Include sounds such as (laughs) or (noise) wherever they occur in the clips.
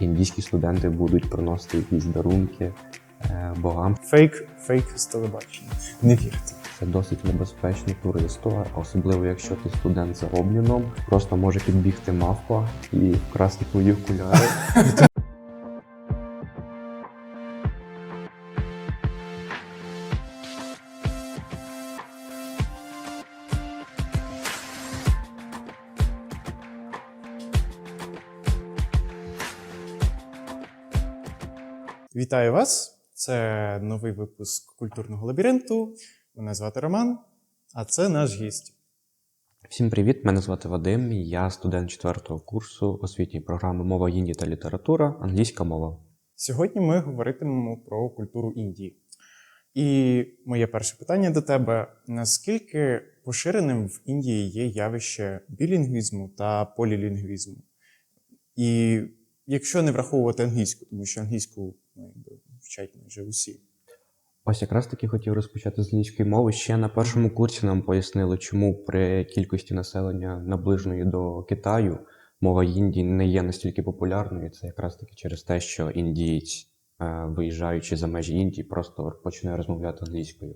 індійські студенти будуть приносити якісь дарунки е, богам. Фейк, фейк з телебачення. Не вірте. Це досить небезпечно туристу, особливо якщо ти студент за обміном, просто може підбігти мавпа і вкрасти твої окуляри. (laughs) Вітаю вас! Це новий випуск культурного лабіринту. Мене звати Роман, а це наш гість. Всім привіт! Мене звати Вадим. Я студент четвертого курсу освітньої програми Мова Індії та література, англійська мова. Сьогодні ми говоритимемо про культуру Індії. І моє перше питання до тебе: наскільки поширеним в Індії є явище білінгвізму та полілінгвізму? І якщо не враховувати англійську, тому що англійську ну, якби, вчать майже усі. Ось якраз таки хотів розпочати з англійської мови. Ще на першому курсі нам пояснили, чому при кількості населення наближеної до Китаю мова Індії не є настільки популярною. Це якраз таки через те, що індієць, е, виїжджаючи за межі Індії, просто починає розмовляти англійською.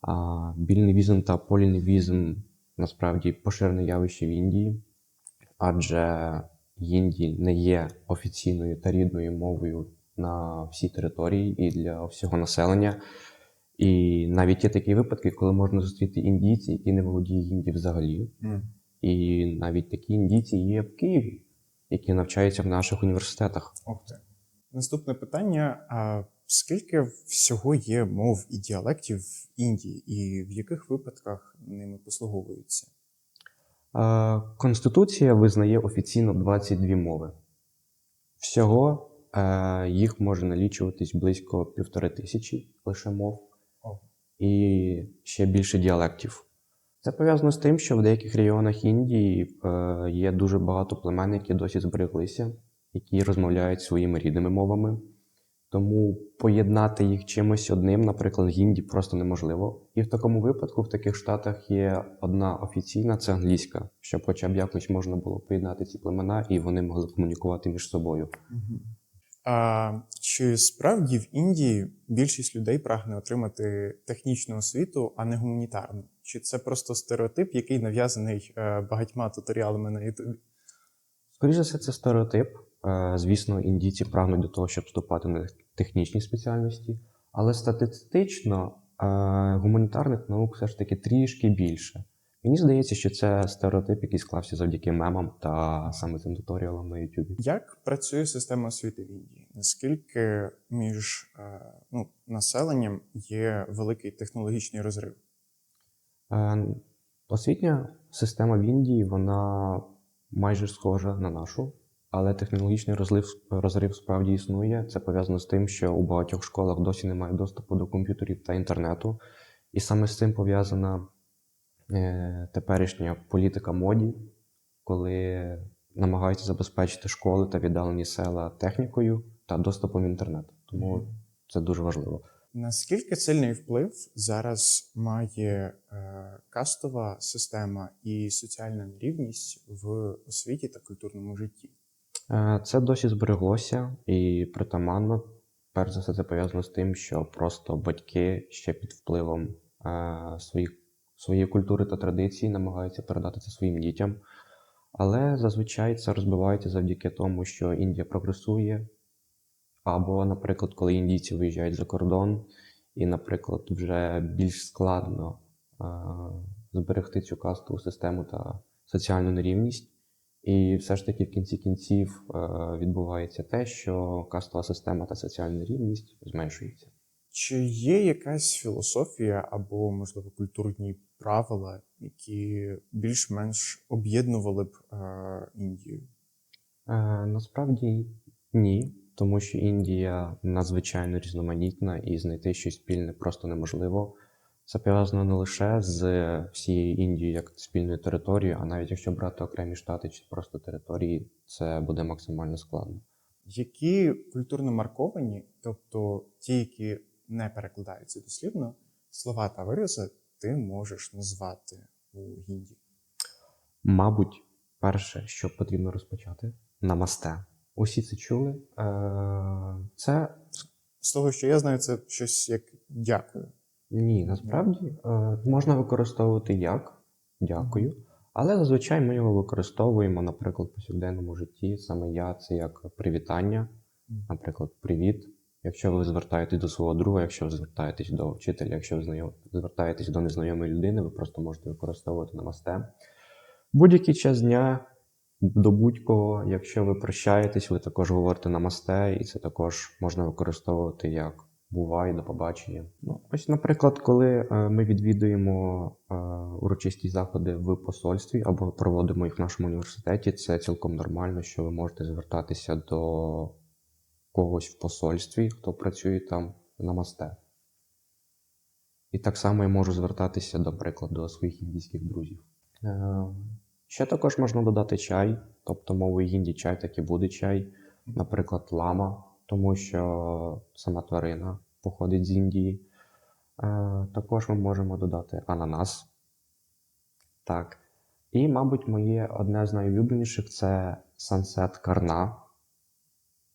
А більневізм та поліневізм насправді поширене явище в Індії, адже Інді не є офіційною та рідною мовою на всій території і для всього населення. І навіть є такі випадки, коли можна зустріти індійці, які не володіють інді взагалі. І навіть такі індійці є в Києві, які навчаються в наших університетах. Ох ти. Наступне питання: а скільки всього є мов і діалектів в Індії, і в яких випадках ними послуговуються? Конституція визнає офіційно 22 мови. Всього їх може налічуватись близько півтори тисячі лише мов, О. і ще більше діалектів. Це пов'язано з тим, що в деяких регіонах Індії е, є дуже багато племен, які досі збереглися, які розмовляють своїми рідними мовами. Тому поєднати їх чимось одним, наприклад, гінді, просто неможливо. І в такому випадку в таких штатах є одна офіційна це англійська, щоб хоча б якось можна було поєднати ці племена і вони могли комунікувати між собою. А чи справді в Індії більшість людей прагне отримати технічну освіту, а не гуманітарну? Чи це просто стереотип, який нав'язаний е, багатьма туторіалами на Ютубі? Скоріше все, це стереотип. Е, Звісно, індійці прагнуть до того, щоб вступати на технічні спеціальності, але статистично е, гуманітарних наук все ж таки трішки більше. Мені здається, що це стереотип, який склався завдяки мемам та саме цим туторіалам на YouTube. Як працює система освіти в Індії? Наскільки між е, ну, населенням є великий технологічний розрив? Е, Освітня система в Індії вона майже схожа на нашу, але технологічний розлив, розрив справді існує. Це пов'язано з тим, що у багатьох школах досі немає доступу до комп'ютерів та інтернету. І саме з цим пов'язана теперішня політика моді, коли намагаються забезпечити школи та віддалені села технікою та доступом в інтернет. Тому це дуже важливо. Наскільки сильний вплив зараз має е, кастова система і соціальна нерівність в освіті та культурному житті? Е, Це досі збереглося і притаманно. Перш за все, це пов'язано з тим, що просто батьки ще під впливом е, своїх, своєї культури та традицій намагаються передати це своїм дітям. Але зазвичай це розбивається завдяки тому, що Індія прогресує. Або, наприклад, коли індійці виїжджають за кордон, і, наприклад, вже більш складно е, зберегти цю кастову систему та соціальну нерівність. І все ж таки в кінці кінців е, відбувається те, що кастова система та соціальна рівність зменшується. Чи є якась філософія або, можливо, культурні правила, які більш-менш об'єднували б е, Індію? Е, насправді ні, тому що Індія надзвичайно різноманітна і знайти щось спільне просто неможливо. Це пов'язано не лише з всією Індією як спільною територією, а навіть якщо брати окремі штати чи просто території, це буде максимально складно. Які культурно марковані, тобто ті, які не перекладаються дослівно, слова та вирази ти можеш назвати у гінді? Мабуть, перше, що потрібно розпочати намасте. Усі це чули. Е, Це З того, що я знаю, це щось як дякую. ні, насправді е, можна використовувати як дякую, але зазвичай ми його використовуємо, наприклад, в повсякденному житті. Саме я це як привітання, наприклад, привіт. Якщо ви звертаєтесь до свого друга, якщо ви звертаєтесь до вчителя, якщо ви звертаєтесь до незнайомої людини, ви просто можете використовувати намасте. Будь-який час дня до будь-кого, якщо ви прощаєтесь, ви також говорите намасте, і це також можна використовувати як бувай, до побачення. Ну, ось, наприклад, коли е, ми відвідуємо е, урочисті заходи в посольстві або проводимо їх в нашому університеті, це цілком нормально, що ви можете звертатися до когось в посольстві, хто працює там намасте. І так само я можу звертатися, наприклад, до своїх індійських друзів. Е, Ще також можна додати чай, тобто мовою гінді чай так і буде чай, наприклад, лама, тому що сама тварина походить з Індії. Е, Також ми можемо додати ананас. Так. І, мабуть, моє одне з найулюбленіших це сансет карна.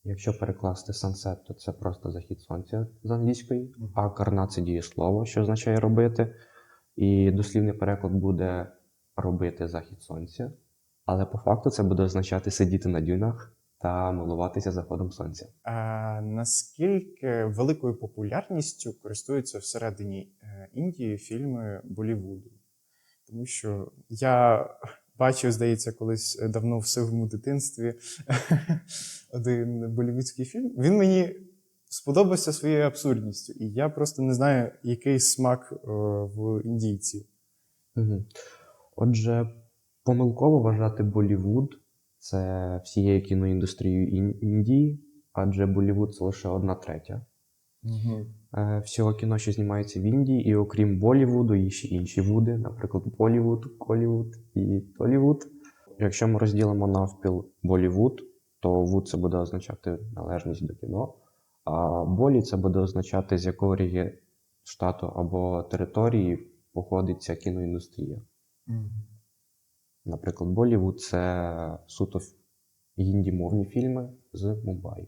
Якщо перекласти сансет, то це просто захід сонця з англійської, а карна це дієслово, що означає робити. І дослівний переклад буде робити захід сонця. Але по факту це буде означати сидіти на дюнах та милуватися заходом сонця. А наскільки великою популярністю користуються всередині е, Індії фільми Болівуду? Тому що я бачив, здається, колись давно в сивому дитинстві (laughs) один болівудський фільм. Він мені сподобався своєю абсурдністю, і я просто не знаю, який смак е, в індійців. Угу. Отже, помилково вважати Болівуд це всією кіноіндустрією Ін- Індії, адже Болівуд це лише одна третя. Е, Всього кіно, що знімається в Індії, і окрім Болівуду, є ще інші вуди, наприклад, Болівуд, Колівуд і Толівуд. Якщо ми розділимо навпіл Болівуд, то вуд це буде означати належність до кіно, а болі це буде означати, з якого регі- штату або території походить ця кіноіндустрія. Наприклад, Болівуд це суто гіндімовні фільми з Мумбаї.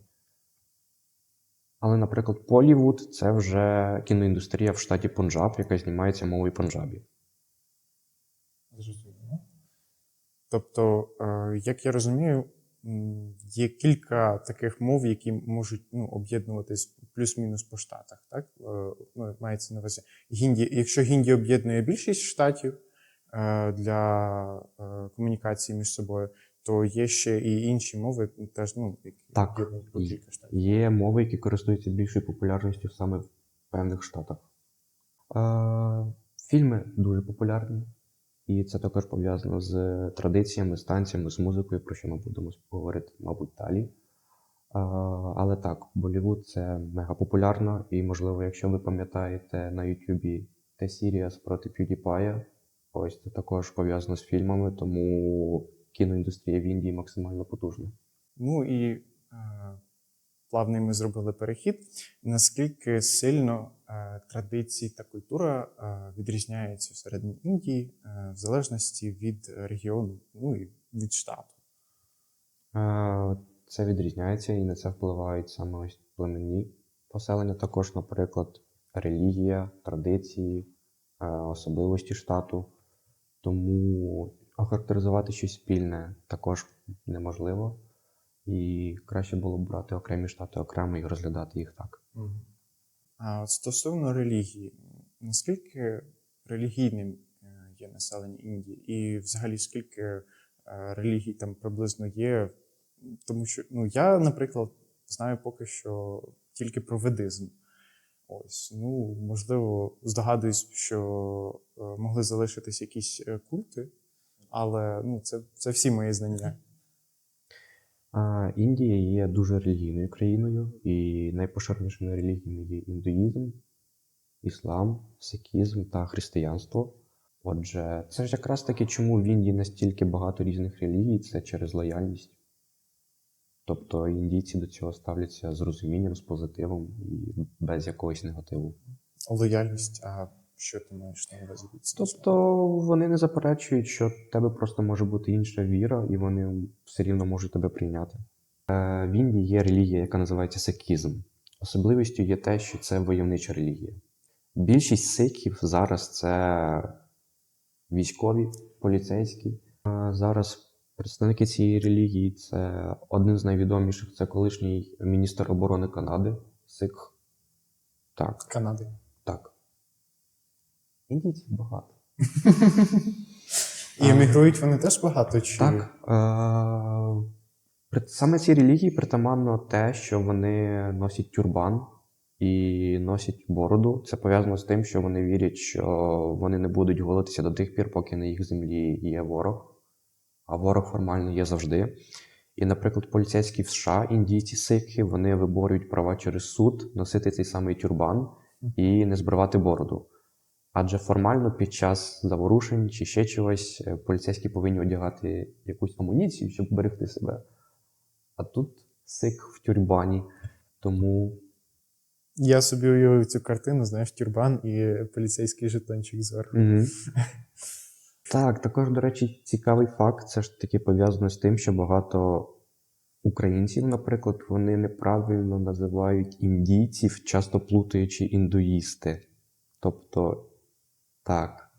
Але, наприклад, Полівуд це вже кіноіндустрія в штаті Пунджаб, яка знімається мовою Пунджабі. Зрозуміло. Тобто, е, як я розумію, є кілька таких мов, які можуть ну, об'єднуватись плюс-мінус по штатах. Так? Е, Ну, мається на увазі. Гінді, якщо Гінді об'єднує більшість штатів е, для комунікації між собою, то є ще і інші мови, теж ну, які Так, є. кілька штатів. Є мови, які користуються більшою популярністю саме в певних штатах. Е, фільми дуже популярні, і це також пов'язано з традиціями, з танцями, з музикою, про що ми будемо говорити, мабуть, далі. Е, але так, Болівуд це мега популярно, і, можливо, якщо ви пам'ятаєте на Ютубі T-Series проти PewDiePie, ось це також пов'язано з фільмами, тому кіноіндустрія в Індії максимально потужна. Ну і е, плавний ми зробили перехід. Наскільки сильно е, традиції та культура е, відрізняються всередині Індії е, в залежності від регіону, ну і від штату? Е, Це відрізняється і на це впливають саме ось племенні поселення, також, наприклад, релігія, традиції, е, особливості штату. Тому охарактеризувати щось спільне також неможливо. І краще було б брати окремі штати окремо і розглядати їх так. А от стосовно релігії, наскільки релігійним е, є населення Індії, і взагалі скільки е, релігій там приблизно є? Тому що ну, я, наприклад, знаю поки що тільки про ведизм. Ось, ну, можливо, здогадуюсь, що е, могли залишитись якісь культи, але ну, це, це всі мої знання. А, Індія є дуже релігійною країною, і найпоширенішими релігіями є індуїзм, іслам, сикізм та християнство. Отже, це ж якраз таки, чому в Індії настільки багато різних релігій, це через лояльність. Тобто індійці до цього ставляться з розумінням, з позитивом і без якогось негативу. Лояльність, а що ти маєш на увазі від цього? Тобто вони не заперечують, що в тебе просто може бути інша віра, і вони все рівно можуть тебе прийняти. Е, В Індії є релігія, яка називається сикізм. Особливістю є те, що це войовнича релігія. Більшість сиків зараз це військові, поліцейські. Зараз представники цієї релігії це один з найвідоміших це колишній міністр оборони Канади Сик. Так, Канади. Індійців багато. І емігрують вони теж багато чи Так. Е- саме цій релігії притаманно те, що вони носять тюрбан і носять бороду. Це пов'язано з тим, що вони вірять, що вони не будуть голитися до тих пір, поки на їх землі є ворог. А ворог формально є завжди. І, наприклад, поліцейські в США, індійці сикхи, вони виборюють права через суд носити цей самий тюрбан і не збривати бороду. Адже формально під час заворушень чи ще чогось е, поліцейські повинні одягати якусь амуніцію, щоб берегти себе. А тут сик в тюрбані. Тому я собі уявив цю картину, знаєш, тюрбан і поліцейський жетончик зверху. Мгм. (laughs) Так, також, до речі, цікавий факт. Це ж таки пов'язано з тим, що багато українців, наприклад, вони неправильно називають індійців, часто плутаючи індуїсти. Тобто, так.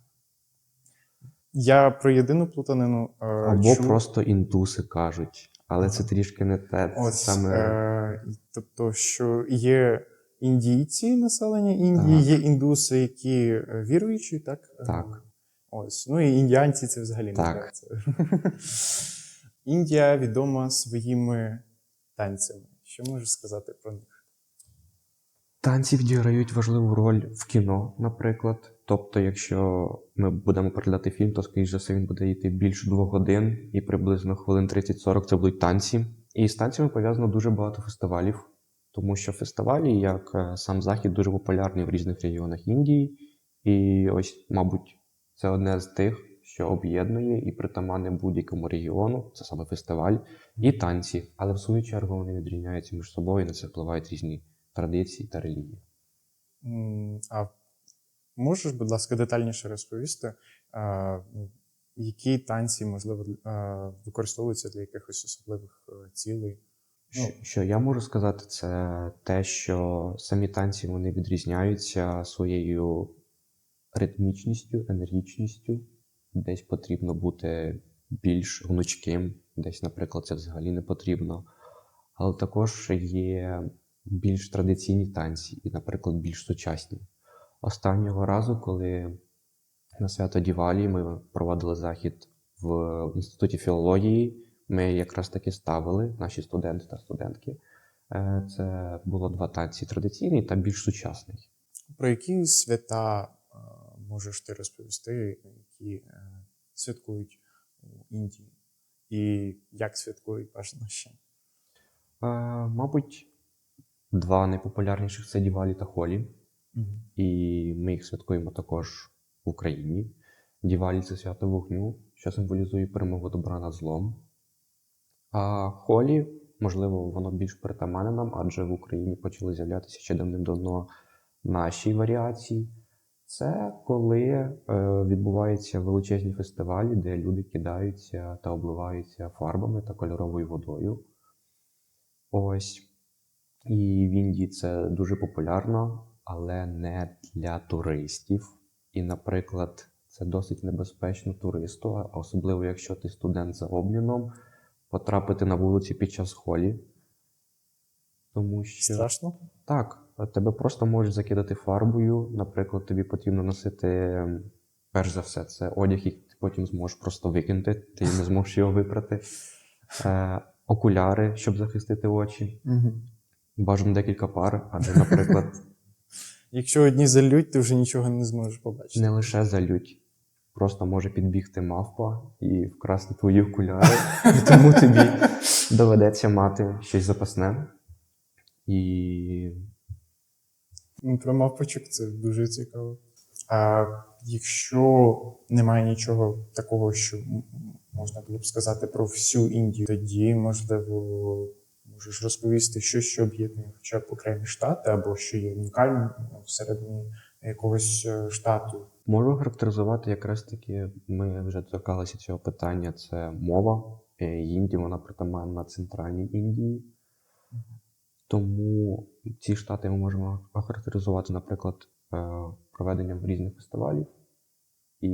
Я про єдину плутанину е, Або чув. просто індуси кажуть. Але це трішки не те. Ось, саме. е, тобто, що є індійці населення Індії, Так. є індуси, які е, віруючі, так? Так. Ось. Ну і індіанці це взагалі не Так. (laughs) Індія відома своїми танцями. Що можеш сказати про них? Танці відіграють важливу роль в кіно, наприклад. Тобто, якщо ми будемо переглядати фільм, то, скоріш за все, він буде йти більше двох годин і приблизно хвилин 30-40 це будуть танці. І з танцями пов'язано дуже багато фестивалів, тому що фестивалі, як е, сам захід, дуже популярний в різних регіонах Індії. І ось, мабуть, це одне з тих, що об'єднує і притаманне будь-якому регіону, це саме фестиваль, і танці. Але в свою чергу вони відрізняються між собою, і на це впливають різні традиції та релігії. А можеш, будь ласка, детальніше розповісти, ну, які танці, можливо, використовуються для якихось особливих е, цілей? Ну, Що, я можу сказати, це те, що самі танці вони відрізняються своєю ритмічністю, енергічністю. Десь потрібно бути більш гнучким, десь, наприклад, це взагалі не потрібно. Але також є більш традиційні танці і, наприклад, більш сучасні. Останнього разу, коли на свято Дівалі ми проводили захід в інституті філології, ми якраз таки ставили наші студенти та студентки. Е, Це було два танці традиційний та більш сучасний. Про які свята е, можеш ти розповісти, які е, святкують у Індії? І як святкують бажано ще? Мабуть, два найпопулярніших це Дівалі та Холі. І ми їх святкуємо також в Україні. Дівалі це свято вогню, що символізує перемогу добра над злом. А холі, можливо, воно більш притаманне нам, адже в Україні почали з'являтися ще давним-давно наші варіації. Це коли е, відбуваються величезні фестивалі, де люди кидаються та обливаються фарбами та кольоровою водою. Ось. І в Індії це дуже популярно, але не для туристів. І, наприклад, це досить небезпечно туристу, особливо якщо ти студент за обміном, потрапити на вулиці під час холі. Тому що Страшно? так, тебе просто можуть закидати фарбою. Наприклад, тобі потрібно носити, ем, перш за все, це одяг, який ти потім зможеш просто викинути, ти не зможеш його випрати. Е, окуляри, щоб захистити очі. Угу. Бажано декілька пар, адже, наприклад, Якщо одні залють, ти вже нічого не зможеш побачити. не лише залють. Просто може підбігти мавпа і вкрасти твої окуляри, і тому тобі доведеться мати щось запасне. І Ну, Про мавпочок це дуже цікаво. А якщо немає нічого такого, що можна було б сказати про всю Індію, тоді, можливо, можеш розповісти, що що об'єднує хоча б окремі штати, або що є унікальним ну, всередині якогось е, штату. можу характеризувати якраз таки, ми вже торкалися цього питання: це мова, Е, Інді вона притаманна центральній Індії. Тому ці штати ми можемо охарактеризувати, наприклад, е, проведенням різних фестивалів і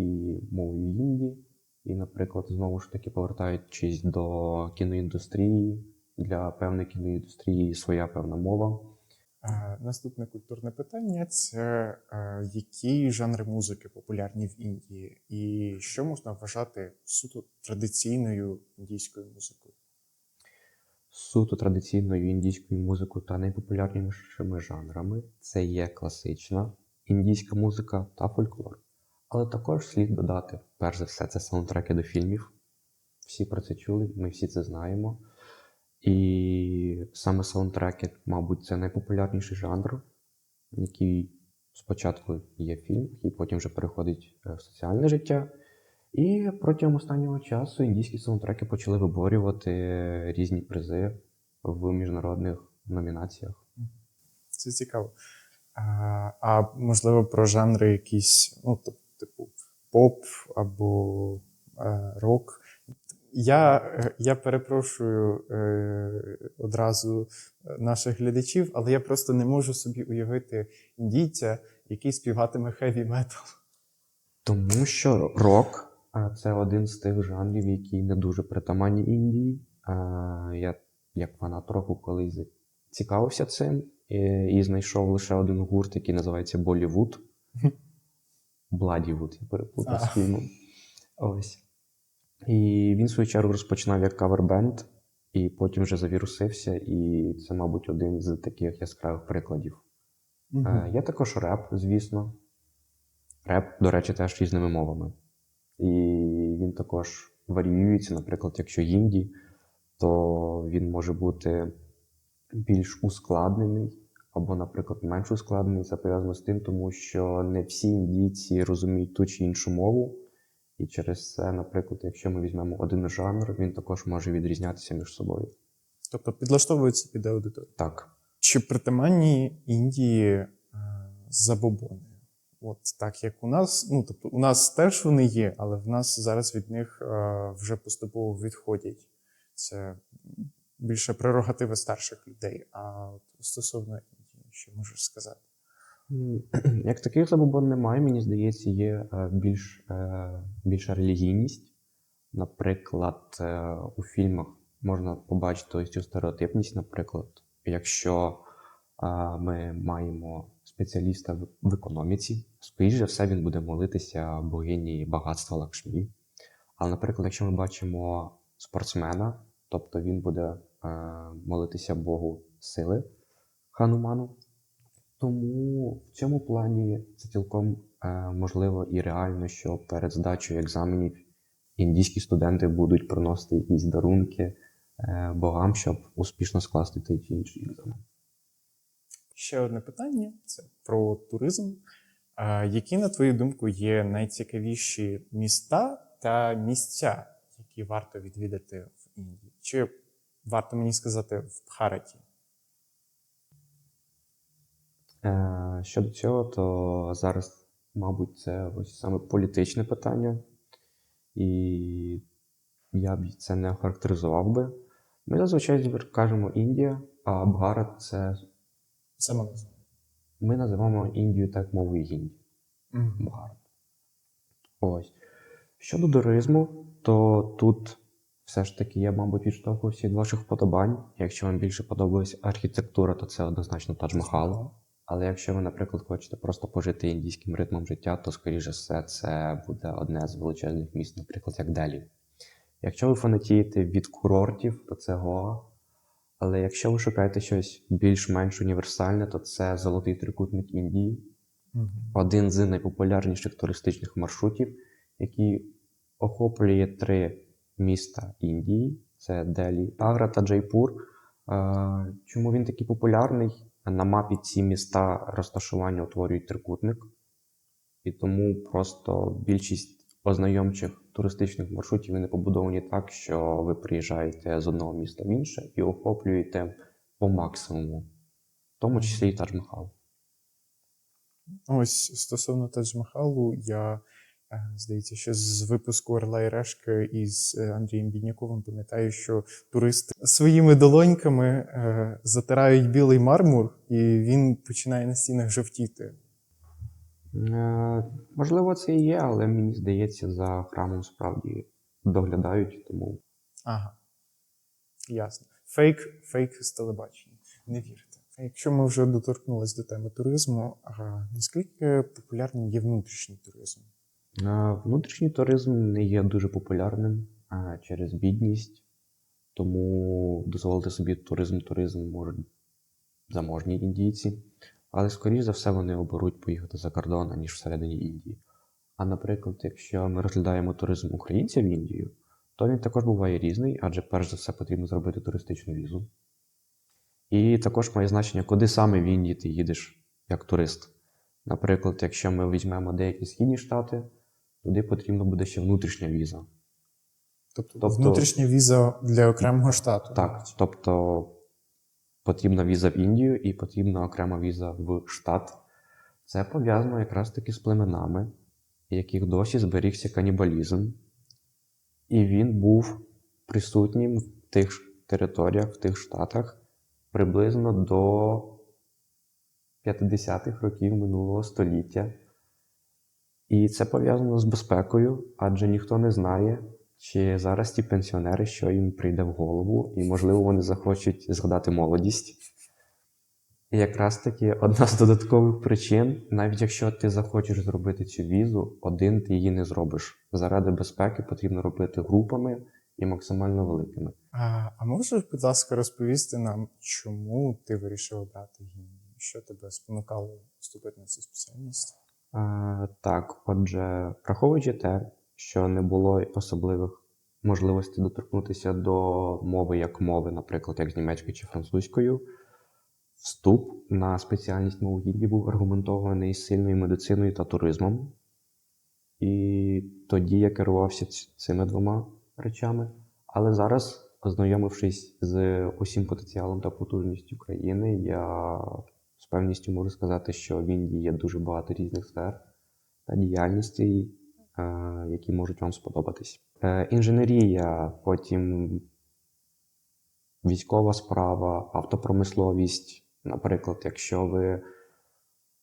мовою Інді, і, наприклад, знову ж таки повертаючись до кіноіндустрії, для певної кіноіндустрії своя певна мова. Е, Наступне культурне питання це е, які жанри музики популярні в Індії, і що можна вважати суто традиційною індійською музикою? Суто традиційною індійською музикою та найпопулярнішими жанрами це є класична індійська музика та фольклор. Але також слід додати, перш за все, це саундтреки до фільмів. Всі про це чули, ми всі це знаємо. І саме саундтреки, мабуть, це найпопулярніший жанр, який спочатку є фільм, який потім вже переходить е, в соціальне життя. І протягом останнього часу індійські саундтреки почали виборювати різні призи в міжнародних номінаціях. Це цікаво. А, а можливо, про жанри якісь, ну, тип- типу, поп або е, рок. Я, е, я перепрошую е, одразу наших глядачів, але я просто не можу собі уявити індійця, який співатиме хеві метал. Тому що рок це один з тих жанрів, які не дуже притаманні Індії. Я, як фанат року, колись цікавився цим і, і знайшов лише один гурт, який називається Болівуд. (laughs) Бладівуд, я переплутав А. з фільмом. Ось. І він, в свою чергу, розпочинав як кавербенд, і потім вже завірусився, і це, мабуть, один з таких яскравих прикладів. Е, Є також реп, звісно. Реп, до речі, теж різними мовами. І він також варіюється, наприклад, якщо інді, то він може бути більш ускладнений, або, наприклад, менш ускладнений. Це пов'язано з тим, тому що не всі індійці розуміють ту чи іншу мову. І через це, наприклад, якщо ми візьмемо один жанр, він також може відрізнятися між собою. Тобто підлаштовується під аудиторію. Так. Чи притаманні Індії е, забобони? От так як у нас, ну тобто у нас теж вони є, але в нас зараз від них е, вже поступово відходять. Це більше прерогативи старших людей. А от стосовно Індії, що можеш сказати? (clears throat) Як таких забобон немає, мені здається, є е, більш, е, більша релігійність. Наприклад, е, у фільмах можна побачити ось цю стереотипність. Наприклад, якщо ми маємо спеціаліста в, економіці, скоріш за все він буде молитися богині багатства Лакшмі. Але, наприклад, якщо ми бачимо спортсмена, тобто він буде молитися Богу сили Хануману, тому в цьому плані це цілком е, можливо і реально, що перед здачею екзаменів індійські студенти будуть приносити якісь дарунки е, богам, щоб успішно скласти той чи інший екзамен. Ще одне питання це про туризм. А, які, на твою думку, є найцікавіші міста та місця, які варто відвідати в Індії? Чи варто мені сказати в Бхараті? Е, Щодо цього, то зараз, мабуть, це ось саме політичне питання, і я б це не охарактеризував би. Ми зазвичай кажемо Індія, а Бгарат це Саме назва. ми називаємо Індію так мовою Гінді. Бгарат. Ось. Щодо туризму, то тут все ж таки я, мабуть, відштовхувався від ваших вподобань. Якщо вам більше подобається архітектура, то це однозначно Тадж-Махал. Але якщо ви, наприклад, хочете просто пожити індійським ритмом життя, то, скоріше все, це буде одне з величезних міст, наприклад, як Делі. Якщо ви фанатієте від курортів, то це Гоа. Але якщо ви шукаєте щось більш-менш універсальне, то це золотий трикутник Індії, один з найпопулярніших туристичних маршрутів, який охоплює три міста Індії: це Делі, Агра та Джайпур. Чому він такий популярний? На мапі ці міста розташування утворюють трикутник, і тому просто більшість ознайомчих туристичних маршрутів вони побудовані так, що ви приїжджаєте з одного міста в інше і охоплюєте по максимуму, в тому числі і Тадж-Махал. Ось стосовно Тадж-Махалу, я здається, що з випуску Орла і Решки із е, Андрієм Бідняковим пам'ятаю, що туристи своїми долоньками е, затирають білий мармур, і він починає на стінах жовтіти. Е, можливо, це і є, але мені здається, за храмом справді доглядають, тому Ага. Ясно. Фейк, фейк з телебачення. Не вірте. А якщо ми вже доторкнулись до теми туризму, а наскільки популярним є внутрішній туризм? Внутрішній туризм не є дуже популярним через бідність, тому дозволити собі туризм туризм можуть заможні індійці. Але, скоріш за все, вони оберуть поїхати за кордон, ніж всередині Індії. А наприклад, якщо ми розглядаємо туризм українців в Індію, то він також буває різний, адже перш за все потрібно зробити туристичну візу. І також має значення, куди саме в Індії ти їдеш як турист. Наприклад, якщо ми візьмемо деякі східні штати, туди потрібно буде ще внутрішня віза. Тобто, Тобто- внутрішня віза для окремого штату. Так, тобто потрібна віза в Індію і потрібна окрема віза в штат. Це пов'язано якраз таки з племенами, яких досі зберігся канібалізм. І він був присутнім в тих територіях, в тих штатах приблизно до 50-х років минулого століття. І це пов'язано з безпекою, адже ніхто не знає, чи зараз ті пенсіонери, що їм прийде в голову, і, можливо, вони захочуть згадати молодість. І якраз таки одна з додаткових причин, навіть якщо ти захочеш зробити цю візу, один ти її не зробиш. Заради безпеки потрібно робити групами і максимально великими. А, а можеш, будь ласка, розповісти нам, чому ти вирішив обрати гімн? Що тебе спонукало вступити на цю спеціальність? А, так, отже, враховуючи те, що не було особливих можливостей доторкнутися до мови як мови, наприклад, як з німецькою чи французькою, вступ на спеціальність мовогідді був аргументований сильною медициною та туризмом. І тоді я керувався цими двома речами. Але зараз, ознайомившись з усім потенціалом та потужністю країни, я певністю можу сказати, що в Індії є дуже багато різних сфер та діяльностей, які можуть вам сподобатись. Е, Інженерія, потім військова справа, автопромисловість. Наприклад, якщо ви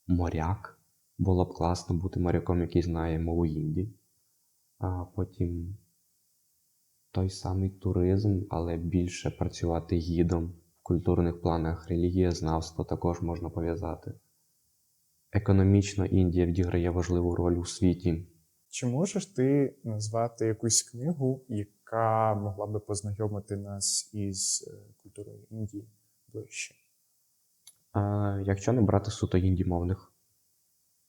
моряк, було б класно бути моряком, який знає мову Інді. А потім той самий туризм, але більше працювати гідом культурних планах релігієзнавство також можна пов'язати. Економічно Індія відіграє важливу роль у світі. Чи можеш ти назвати якусь книгу, яка могла би познайомити нас із е, культурою Індії ближче? Е, Якщо не брати суто індімовних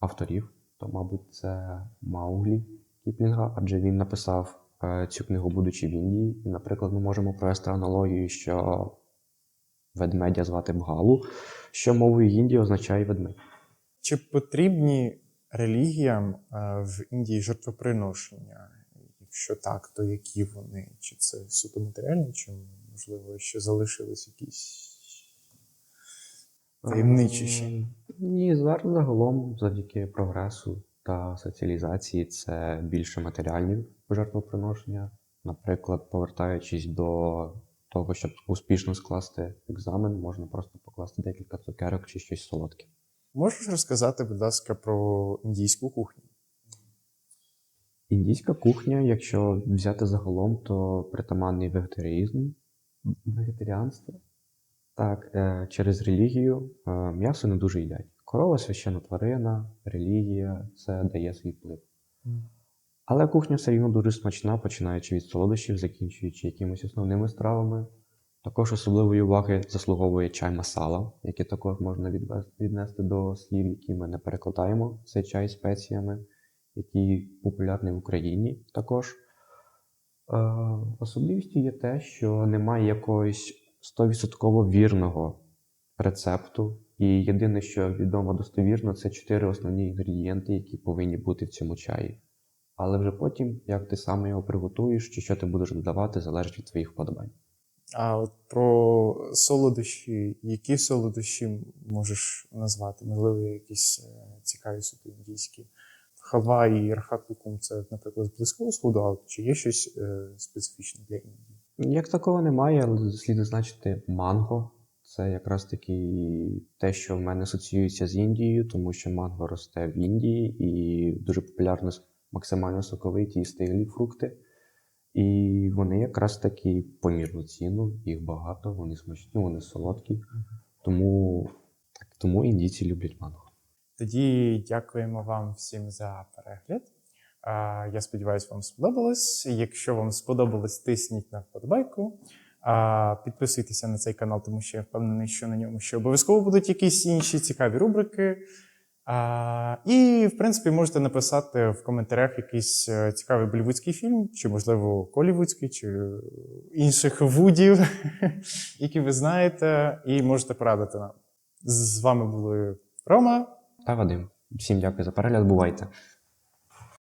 авторів, то, мабуть, це Мауглі Кіплінга, адже він написав е, цю книгу, будучи в Індії. І, наприклад, ми можемо провести аналогію, що ведмедя звати Бгалу, що мовою Індії означає ведмедь. Чи потрібні релігіям е, в Індії жертвоприношення? Якщо так, то які вони? Чи це суто матеріальні, чи можливо ще залишились якісь таємничіші? Е, Ні, зараз загалом, завдяки прогресу та соціалізації, це більше матеріальні жертвоприношення. Наприклад, повертаючись до того, щоб успішно скласти екзамен, можна просто покласти декілька цукерок чи щось солодке. Можеш розказати, будь ласка, про індійську кухню? Індійська кухня, якщо взяти загалом, то притаманний вегетаріїзм, вегетаріанство. Так, е, через релігію е, м'ясо не дуже їдять. Корова священна тварина, релігія це дає свій вплив. Але кухня все рівно дуже смачна, починаючи від солодощів, закінчуючи якимись основними стравами. Також особливої уваги заслуговує чай масала, який також можна віднести до слів, які ми не перекладаємо. Це чай спеціями, який популярний в Україні також. Е, особливістю є те, що немає якогось 100% вірного рецепту. І єдине, що відомо достовірно, це чотири основні інгредієнти, які повинні бути в цьому чаї. Але вже потім, як ти саме його приготуєш, чи що ти будеш додавати, залежить від твоїх вподобань. А от про солодощі, які солодощі можеш назвати? Можливо, якісь е, цікаві суто індійські халва і рахат-лукум це, наприклад, з Близького Сходу, а чи є щось е, специфічне для Індії? Як такого немає, але слід зазначити манго. Це якраз таки те, що в мене асоціюється з Індією, тому що манго росте в Індії і дуже популярно максимально соковиті і стиглі фрукти. І вони якраз таки помірну ціну, їх багато, вони смачні, вони солодкі. Тому, так, тому індійці люблять манго. Тоді дякуємо вам всім за перегляд. Я сподіваюся, вам сподобалось. Якщо вам сподобалось, тисніть на вподобайку. Підписуйтеся на цей канал, тому що я впевнений, що на ньому ще обов'язково будуть якісь інші цікаві рубрики. І, в принципі, можете написати в коментарях якийсь е, цікавий болівудський фільм, чи, можливо, колівудський, чи інших вудів, (laughs) які ви знаєте, і можете порадити нам. З вами були Рома. Та Вадим, всім дякую за перегляд, бувайте.